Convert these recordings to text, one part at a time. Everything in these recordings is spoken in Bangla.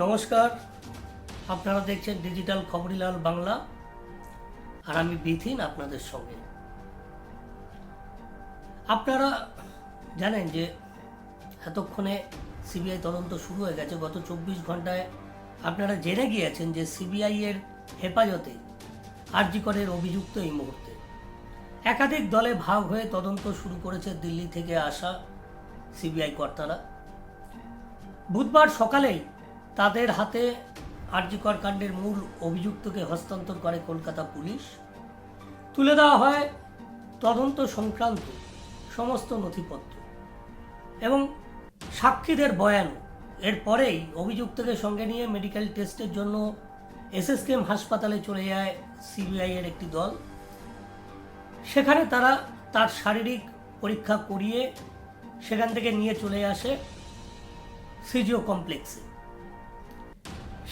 নমস্কার। আপনারা দেখছেন ডিজিটাল খবরিলাল বাংলা আর আমি বিথিন আপনাদের সঙ্গে। আপনারা জানেন যে এতক্ষণে সিবিআই তদন্ত শুরু হয়ে গেছে। গত চব্বিশ ঘন্টায় আপনারা জেনে গিয়েছেন যে সিবিআই এর হেফাজতে আরজিকরের অভিযুক্ত এই মুহূর্তে। একাধিক দলে ভাগ হয়ে তদন্ত শুরু করেছে দিল্লি থেকে আসা সিবিআই কর্তারা। বুধবার সকালেই তাদের হাতে আরজিকর কাণ্ডের মূল অভিযুক্তকে হস্তান্তর করে কলকাতা পুলিশ। তুলে দেওয়া হয় তদন্ত সংক্রান্ত সমস্ত নথিপত্র এবং সাক্ষীদের বয়ান। এরপরেই অভিযুক্তকে সঙ্গে নিয়ে মেডিকেল টেস্টের জন্য এসএসকেএম হাসপাতালে চলে যায় সিবিআই এর একটি দল। সেখানে তারা তার শারীরিক পরীক্ষা করিয়ে সেখান থেকে নিয়ে চলে আসে সিজিও কমপ্লেক্সে।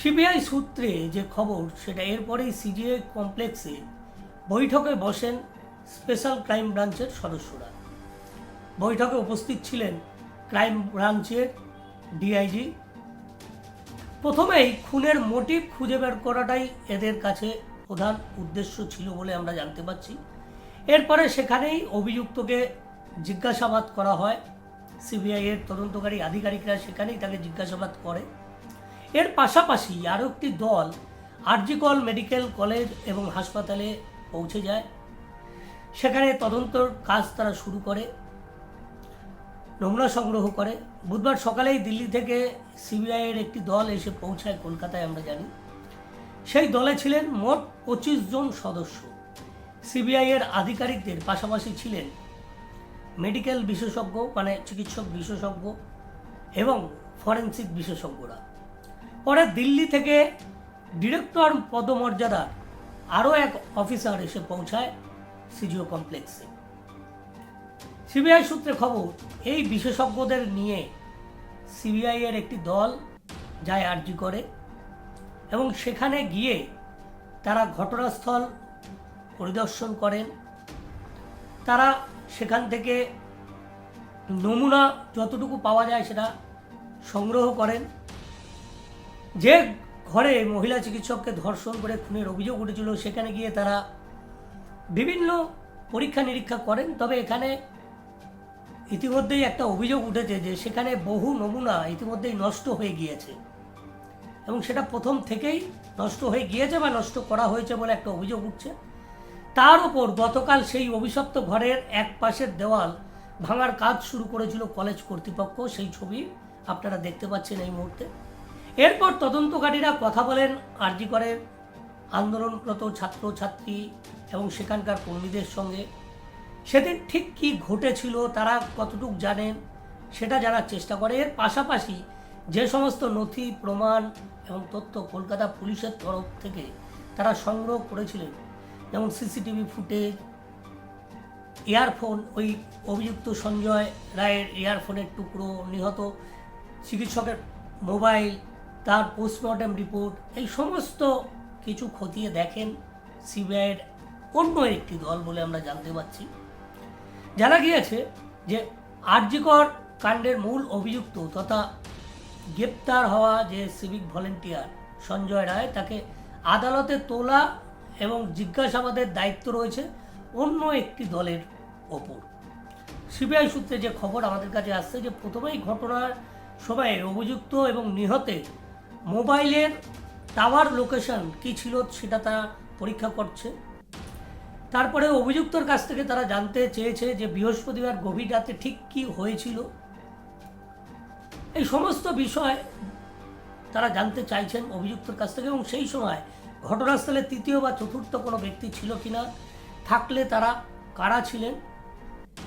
সিবিআই সূত্রে যে খবর, সেটা এরপরেই সিজিআই কমপ্লেক্সে বৈঠকে বসেন স্পেশাল ক্রাইম ব্রাঞ্চের সদস্যরা। বৈঠকে উপস্থিত ছিলেন ক্রাইম ব্রাঞ্চের ডিআইজি। প্রথমেই খুনের মোটিভ খুঁজে বের করাটাই এদের কাছে প্রধান উদ্দেশ্য ছিল বলে আমরা জানতে পারছি। এরপরে সেখানেই অভিযুক্তকে জিজ্ঞাসাবাদ করা হয়। সিবিআই এর তদন্তকারী আধিকারিকরা সেখানেই তাকে জিজ্ঞাসাবাদ করে। এর পাশাপাশি আরও একটি দল আরজিকল মেডিকেল কলেজ এবং হাসপাতালে পৌঁছে যায়। সেখানে তদন্তর কাজ তারা শুরু করে, নমুনা সংগ্রহ করে। বুধবার সকালেই দিল্লি থেকে সিবিআইয়ের একটি দল এসে পৌঁছায় কলকাতায়, আমরা জানি। সেই দলে ছিলেন মোট পঁচিশ জন সদস্য। সিবিআইয়ের আধিকারিকদের পাশাপাশি ছিলেন মেডিকেল বিশেষজ্ঞ মানে চিকিৎসক বিশেষজ্ঞ এবং ফরেন্সিক বিশেষজ্ঞরা। পরে দিল্লি থেকে ডিরেক্টর পদমর্যাদা আরও এক অফিসার এসে পৌঁছায় সিজিও কমপ্লেক্সে। সিবিআই সূত্রে খবর, এই বিশেষজ্ঞদের নিয়ে সিবিআই এর একটি দল যায় আর্জি করে এবং সেখানে গিয়ে তারা ঘটনাস্থল পরিদর্শন করেন। তারা সেখান থেকে নমুনা যতটুকু পাওয়া যায় সেটা সংগ্রহ করেন। যে ঘরে মহিলা চিকিৎসককে ধর্ষণ করে খুনের অভিযোগ উঠেছিল, সেখানে গিয়ে তারা বিভিন্ন পরীক্ষা নিরীক্ষা করেন। তবে এখানে ইতিমধ্যেই একটা অভিযোগ উঠেছে যে, সেখানে বহু নমুনা ইতিমধ্যেই নষ্ট হয়ে গিয়েছে। এবং সেটা প্রথম থেকেই নষ্ট হয়ে গিয়েছে বা নষ্ট করা হয়েছে বলে একটা অভিযোগ উঠছে। তার উপর গতকাল সেই অভিশপ্ত ঘরের এক পাশের দেওয়াল ভাঙার কাজ শুরু করেছিল কলেজ কর্তৃপক্ষ। সেই ছবি আপনারা দেখতে পাচ্ছেন এই মুহূর্তে। এরপর তদন্তকারীরা কথা বলেন, আরজি করেন আন্দোলনরত ছাত্রছাত্রী এবং সেখানকার কর্মীদের সঙ্গে। সেদিন ঠিক কি ঘটেছিল তারা কতটুক জানেন, সেটা জানার চেষ্টা করে। এর পাশাপাশি যে সমস্ত নথি, প্রমাণ এবং তথ্য কলকাতা পুলিশের তরফ থেকে তারা সংগ্রহ করেছিলেন, যেমন সিসিটিভি ফুটেজ, ইয়ারফোন, ওই অভিযুক্ত সঞ্জয় রায়ের ইয়ারফোনের টুকরো নিহত, চিকিৎসকের মোবাইল তার পোস্টমর্টেম রিপোর্ট এই সমস্ত কিছু খতিয়ে দেখেন সিবিআইয়ের অন্য একটি দল বলে আমরা জানতে পারছি। জানা গিয়েছে যে আরজিকর কাণ্ডের মূল অভিযুক্ত তথা গ্রেপ্তার হওয়া যে সিভিক ভলেন্টিয়ার সঞ্জয় রায়, তাকে আদালতে তোলা এবং জিজ্ঞাসাবাদের দায়িত্ব রয়েছে অন্য একটি দলের ওপর। সিবিআই সূত্রে যে খবর আমাদের কাছে আসছে যে প্রথমেই ঘটনার সময়ে অভিযুক্ত এবং নিহতের মোবাইলের টাওয়ার লোকেশন কী ছিল সেটা তারা পরীক্ষা করছে। তারপরে অভিযুক্তর কাছ থেকে তারা জানতে চেয়েছে যে বৃহস্পতিবার গভীর রাতে ঠিক কী হয়েছিল। এই সমস্ত বিষয় তারা জানতে চাইছেন অভিযুক্তর কাছ থেকে এবং সেই সময় ঘটনাস্থলে তৃতীয় বা চতুর্থ কোনো ব্যক্তি ছিল কিনা থাকলে তারা কারা ছিলেন,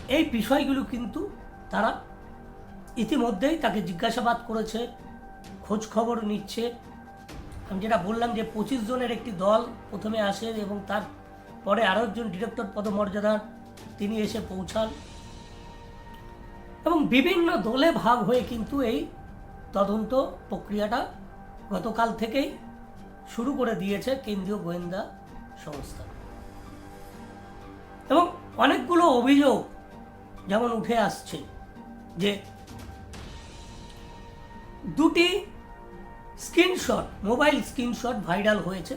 এই বিষয়গুলো কিন্তু তারা ইতিমধ্যেই তাকে জিজ্ঞাসাবাদ করেছে। খোঁজ খবর নিচ্ছে। আমি যেটা বললাম যে পঁচিশ জনের একটি দল প্রথমে আসে এবং তার পরে আরও একজন ডিরেক্টর পদমর্যাদার তিনি এসে পৌঁছান। এবং বিভিন্ন দলে ভাগ হয়ে কিন্তু এই তদন্ত প্রক্রিয়াটা গতকাল থেকেই শুরু করে দিয়েছে কেন্দ্রীয় গোয়েন্দা সংস্থা। এবং অনেকগুলো অভিযোগ যেমন উঠে আসছে যে দুটি স্ক্রিনশট, মোবাইল স্ক্রিনশট ভাইরাল হয়েছে।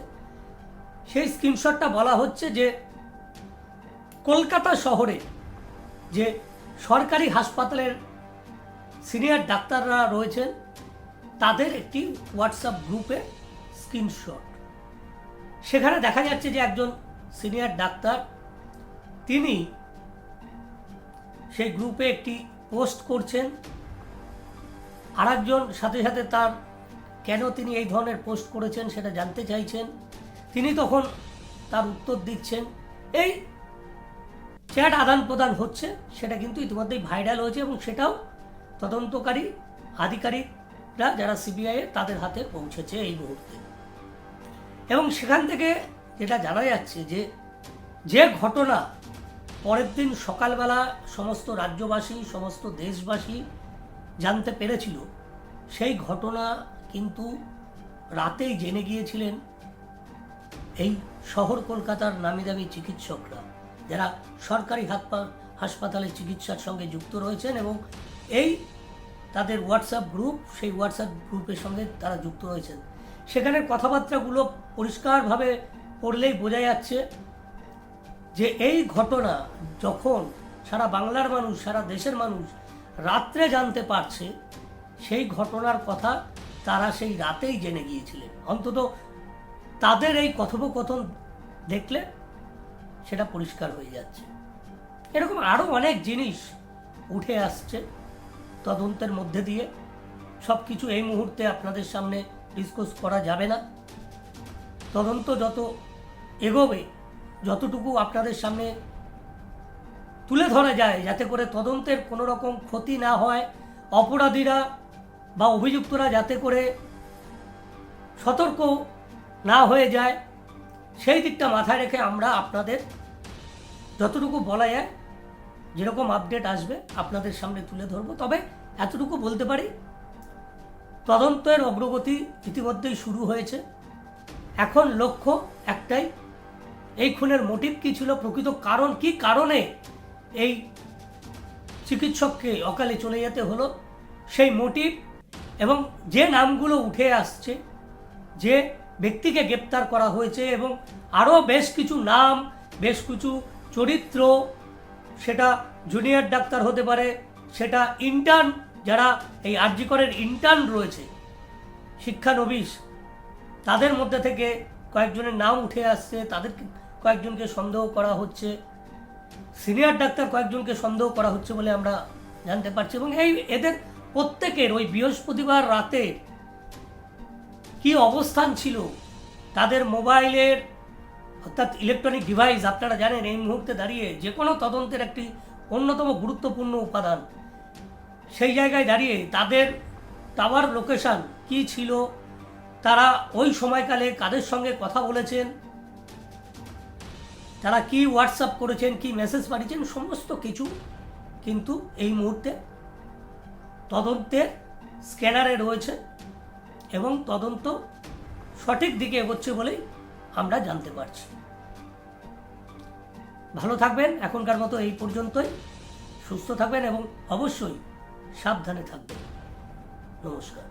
সেই স্ক্রিনশটটা বলা হচ্ছে যে কলকাতা শহরে যে সরকারি হাসপাতালের সিনিয়র ডাক্তাররা রয়েছেন, তাদের একটি হোয়াটসঅ্যাপ গ্রুপে স্ক্রিনশট। সেখানে দেখা যাচ্ছে যে একজন সিনিয়র ডাক্তার, তিনি সেই গ্রুপে একটি পোস্ট করছেন। আরেকজন সাথে সাথে তার কেন তিনি এই ধরনের পোস্ট করেছেন সেটা জানতে চাইছেন? তিনি তখন তার উত্তর দিচ্ছেন, এই চ্যাট আদান প্রদান হচ্ছে, সেটা কিন্তু ইতিমধ্যেই ভাইরাল হয়েছে এবং সেটাও তদন্তকারী আধিকারিকরা যারা সিবিআই তাদের হাতে পৌঁছেছে এই মুহূর্তে। এবং সেখান থেকে যেটা জানা যাচ্ছে যে যে ঘটনা পরের দিন সকালবেলা সমস্ত রাজ্যবাসী, সমস্ত দেশবাসী জানতে পেরেছিল, সেই ঘটনা কিন্তু রাতেই জেনে গিয়েছিলেন এই শহর কলকাতার নামি দামি চিকিৎসকরা, যারা সরকারি হাসপাতালে চিকিৎসার সঙ্গে যুক্ত রয়েছেন এবং এই তাদের হোয়াটসঅ্যাপ গ্রুপ সেই হোয়াটসঅ্যাপ গ্রুপের সঙ্গে তারা যুক্ত রয়েছেন। সেখানের কথাবার্তাগুলো পরিষ্কারভাবে পড়লেই বোঝা যাচ্ছে যে এই ঘটনা যখন সারা বাংলার মানুষ, সারা দেশের মানুষ রাত্রে জানতে পারছে, সেই ঘটনার কথা তারা সেই রাতেই জেনে গিয়েছিলেন। অন্তত তাদের এই কথোপকথন দেখলে সেটা পরিষ্কার হয়ে যাচ্ছে। এরকম আরও অনেক জিনিস উঠে আসছে তদন্তের মধ্যে দিয়ে। সব কিছু এই মুহূর্তে আপনাদের সামনে ডিসকাস করা যাবে না। তদন্ত যত এগোবে, যতটুকু আপনাদের সামনে তুলে ধরা যায়, যাতে করে তদন্তের কোনো রকম ক্ষতি না হয়। অপরাধীরা বা অভিযুক্তরা যাতে করে সতর্ক না হয়ে যায়, সেই দিকটা মাথায় রেখে আমরা আপনাদের যতটুকু বলা যায়, যেরকম আপডেট আসবে আপনাদের সামনে তুলে ধরবো। তবে এতটুকু বলতে পারি, তদন্তের অগ্রগতি ইতিমধ্যেই শুরু হয়েছে। এখন লক্ষ্য একটাই, এই খুনের মোটিভ কী ছিল, প্রকৃত কারণ, কি কারণে এই চিকিৎসককে অকালে চলে যেতে হলো? সেই মোটিভ এবং যে নামগুলো উঠে আসছে, যে ব্যক্তিকে গ্রেপ্তার করা হয়েছে এবং আরও বেশ কিছু নাম, বেশ কিছু চরিত্র, সেটা জুনিয়র ডাক্তার হতে পারে, সেটা ইন্টার্ন যারা এই আরজিকরের ইন্টার্ন রয়েছে শিক্ষানবিশ তাদের মধ্যে থেকে কয়েকজনের নাম উঠে আসছে তাদের কয়েকজনকে সন্দেহ করা হচ্ছে সিনিয়র ডাক্তার কয়েকজনকে সন্দেহ করা হচ্ছে বলে আমরা জানতে পারছি এবং এই এদের প্রত্যেকের ওই বৃহস্পতিবার রাতে কি অবস্থান ছিল? তাদের মোবাইলের অর্থাৎ ইলেকট্রনিক ডিভাইস আপনারা জানেন এই মুহূর্তে দাঁড়িয়ে যে কোনো তদন্তের একটি অন্যতম গুরুত্বপূর্ণ উপাদান। সেই জায়গায় দাঁড়িয়ে তাদের টাওয়ার লোকেশান কি ছিল? তারা ওই সময়কালে কাদের সঙ্গে কথা বলেছেন? তারা কি হোয়াটসঅ্যাপ করেছেন, কি মেসেজ পাঠিয়েছেন, সমস্ত কিছু কিন্তু এই মুহূর্তে তদন্তের স্ক্যানারে রয়েছে এবং তদন্ত সঠিক দিকে এগোচ্ছে বলেই আমরা জানতে পারছি। ভালো থাকবেন, এখনকার মতো এই পর্যন্তই। সুস্থ থাকবেন এবং অবশ্যই সাবধানে থাকবেন। নমস্কার।